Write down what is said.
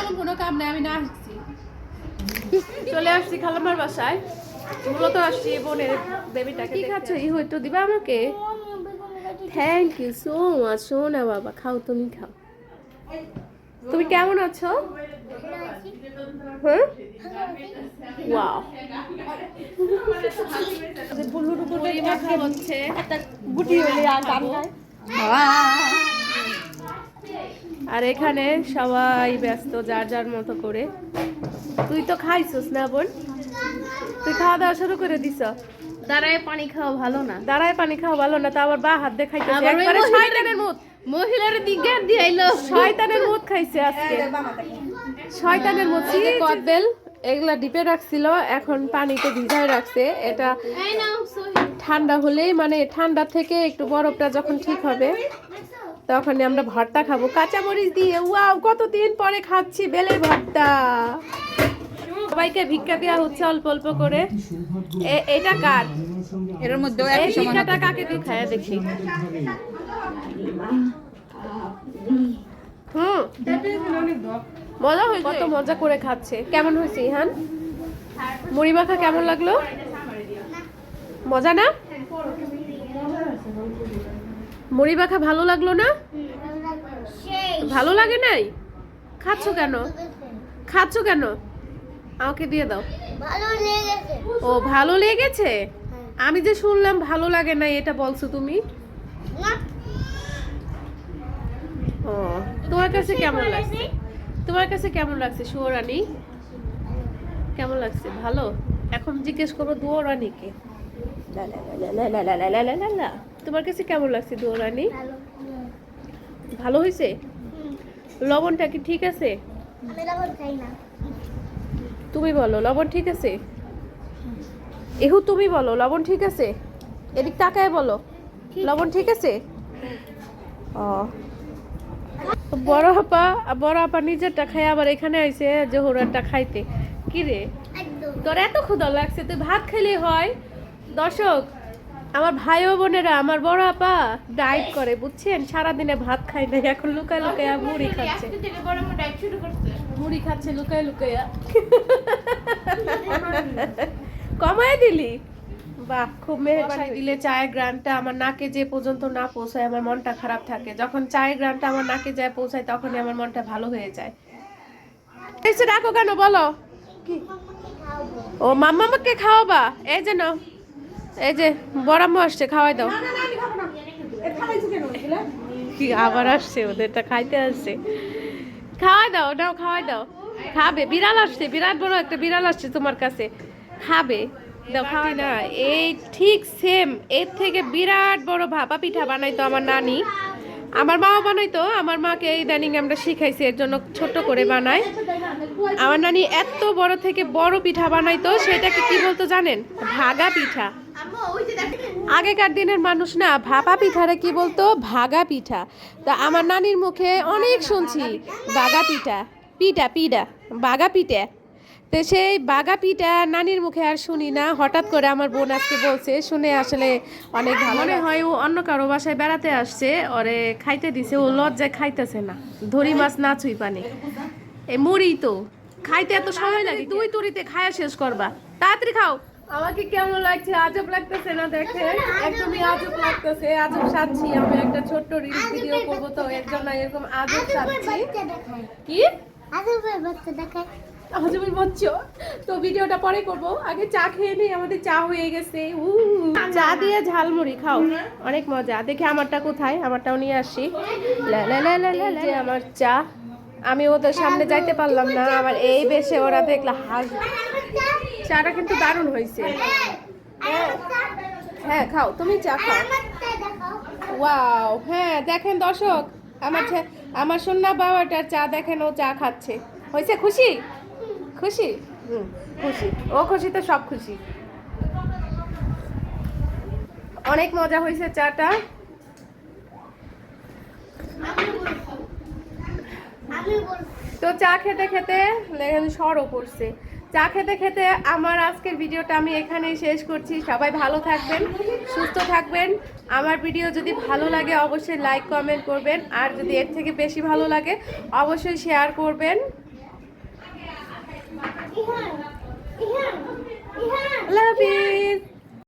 এমন কোনো কাম নেই আমি না আসছি। চলে আসছি খালামার বাসায়। মূলত আসছি বোনের বেবিটাকে কি খাচ্ছ? ই হয়তো দিবা আমাকে? থ্যাংক ইউ সো মাচ সোনা বাবা খাও তুমি খাও। তুমি কেমন আছো? হ্যাঁ? ওয়াও হচ্ছে। গুটি হলে আর গান গায় আর এখানে সবাই ব্যস্ত যার যার মতো করে। তুই তো খাইছিস না বোন? তুই খাওয়া দাওয়া শুরু করে দিছ? দাঁড়ায় পানি খাওয়া ভালো না। দাঁড়ায় পানি খাওয়া ভালো না তা আবার বা হাত দিয়ে একবারে শয়তানের মুখ। মহিলার দিকে দিয়ে শয়তানের মুখ খাইছে আজকে। শয়তানের মুখ। কদবেল এগুলা ডিপে রাখছিল এখন পানিতে ভিজায় রাখছে। এটা এই নাও সহি ঠান্ডা হলেই মানে ঠান্ডা থেকে একটু বরফটা যখন ঠিক হবে তখন আমরা ভর্তা খাব। কাঁচা মরিচ দিয়ে ওয়াও কতদিন পরে খাচ্ছি বেলের ভর্তা। সবাইকে ভিক্ষা দেওয়া হচ্ছে অল্প অল্প করে। এটা কার? এর মধ্যে এই ভিক্ষাটা কাকে দিয়ে খায় দেখি। হুম। মজা হয়েছে। কত মজা করে খাচ্ছে। কেমন হয়েছে ইহান? মুড়ি মাখা কেমন লাগল? মজা না? মুড়ি মাখা ভালো লাগল না ভালো লাগে নাই খাচ্ছ কেন খাচ্ছ কেন আমাকে দিয়ে দাও ও ভালো লেগেছে আমি যে শুনলাম ভালো লাগে না এটা বলছো তুমি ও তোমার কাছে কেমন লাগছে তোমার কাছে কেমন লাগছে সুয়রানি কেমন লাগছে ভালো এখন জিজ্ঞেস করব দুয়োরানিকে লা লা লা লা লা লা লা লা লা। তোমার কাছে কেমন লাগছে দুয়োরানি ভালো। হয়েছে? লবণটা কি ঠিক আছে? তুমি বলো লবণ ঠিক আছে? এহু তুমি বলো লবণ ঠিক আছে? এদিক তাকায় বলো লবণ ঠিক আছে? ও। বড় আপা বড় আপা নিজেরটা খাই আবার এখানে আইছে জোহরারটা খাইতে। কি রে? তোর এত ক্ষুধা লাগছে তুই ভাত খেলে হয়। দর্শক আমার ভাই ও বোনেরা আমার বড় আপা ডায়েট করে বুঝছেন? সারাদিনে ভাত খাই না এখন লুকায় লুকায় মুড়ি খাচ্ছে। মুড়ি খাচ্ছে লুকায় লুকাইয়া কমায় দিলি। বাহ খুব মেহরবানি দিলে চায়ের গ্রানটা আমার নাকে যে পর্যন্ত না পৌঁছায় আমার মনটা খারাপ থাকে। যখন চায়ের গ্রানটা আমার নাকে যায় পৌঁছায় তখনই আমার মনটা ভালো হয়ে যায়। ডাকো কেন বলো। ও মাম্মাকে খাওয়াবা। এই যে নাও। এই যে, বড়াম্মু আসছে, খাওয়াই দাও। কি আবার আসছে ওদেরটা খাইতে আসছে। খাওয়াই দাও ওটাও খাওয়াই দাও। খাবে, বিড়াল আসছে, বিরাট বড় একটা বিড়াল আসছে তোমার কাছে। খাবে, দাও, খাওয়াই না এই ঠিক সেম এর থেকে বিরাট বড় ভাপা পিঠা বানাইতো আমার নানি। আমার মাও বানাইতো, আমার মাকে ইদানিং আমরা শিখাইছি, এর জন্য ছোট করে বানাই। আমার নানি এত বড় থেকে বড় পিঠা বানাইতো, সেটাকে কি বলতো জানেন? ভাগা পিঠা। আগেকার দিনের মানুষ না ভাপা পিঠারে কি বলতো? ভাগা পিঠা। তা আমার নানির মুখে অনেক শুনছি বাগা পিঠা পিঠা পিঠা বাগা পিঠা। তো সেই বাগা পিঠা নানির মুখে আর শুনি না হঠাৎ করে আমার বোন আজকে বলছে শুনে আসলে অনেক ভালো মনে হয় ও অন্য কারও বাসায় বেড়াতে আসছে ওরে খাইতে দিছে ও লজ্জায় খাইতেছে না। ধরি মাছ না ছুই পানি। এই মুড়ি তো খাইতে এত সময় লাগে তুই তুরিতে খায়া শেষ করবা। তাড়াতাড়ি খাও। আমাকে কেমন লাগছে? আজব লাগতেছে না দেখে? একদমই আজব লাগতেছে আজব সাচ্ছি আমি একটা ছোট্ট রিল ভিডিও করব তো এর জন্য এরকম আজব সাচ্ছি কি? আজবের বাচ্চা তো ভিডিওটা পরে করব। আগে চা খেয়ে নেই আমাদের চা হয়ে গেছে। উ চা দিয়ে ঝালমুড়ি খাও। অনেক মজা। দেখে আমারটা কোথায়? আমারটাও নিয়ে আসি। লা লা লা লা লা লা। যে আমার চা। আমি ওদের সামনে যাইতে পারলাম না। আমার এই বেশে ওরা দেখলে হাসবে চাটা কিন্তু দারুণ হয়েছে। হ্যাঁ খাও। তুমি চা খাও। ওয়াও। হ্যাঁ দেখেন দর্শক, আমার আমার সন্না বাবাটার চা দেখেন ও চা খাচ্ছে। হয়েছে খুশি? খুশি? খুশি। ও খুশিতে সব খুশি। অনেক মজা হয়েছে চাটা। তো চা খেতে খেতে লেখেন সরও পড়ছে চা খেতে খেতে আমার আজকের ভিডিওটা আমি এখানেই শেষ করছি। সবাই ভালো থাকবেন সুস্থ থাকবেন। আমার ভিডিও যদি ভালো লাগে অবশ্যই লাইক কমেন্ট করবেন। আর যদি এর থেকে বেশি ভালো লাগে অবশ্যই শেয়ার করবেন। Love you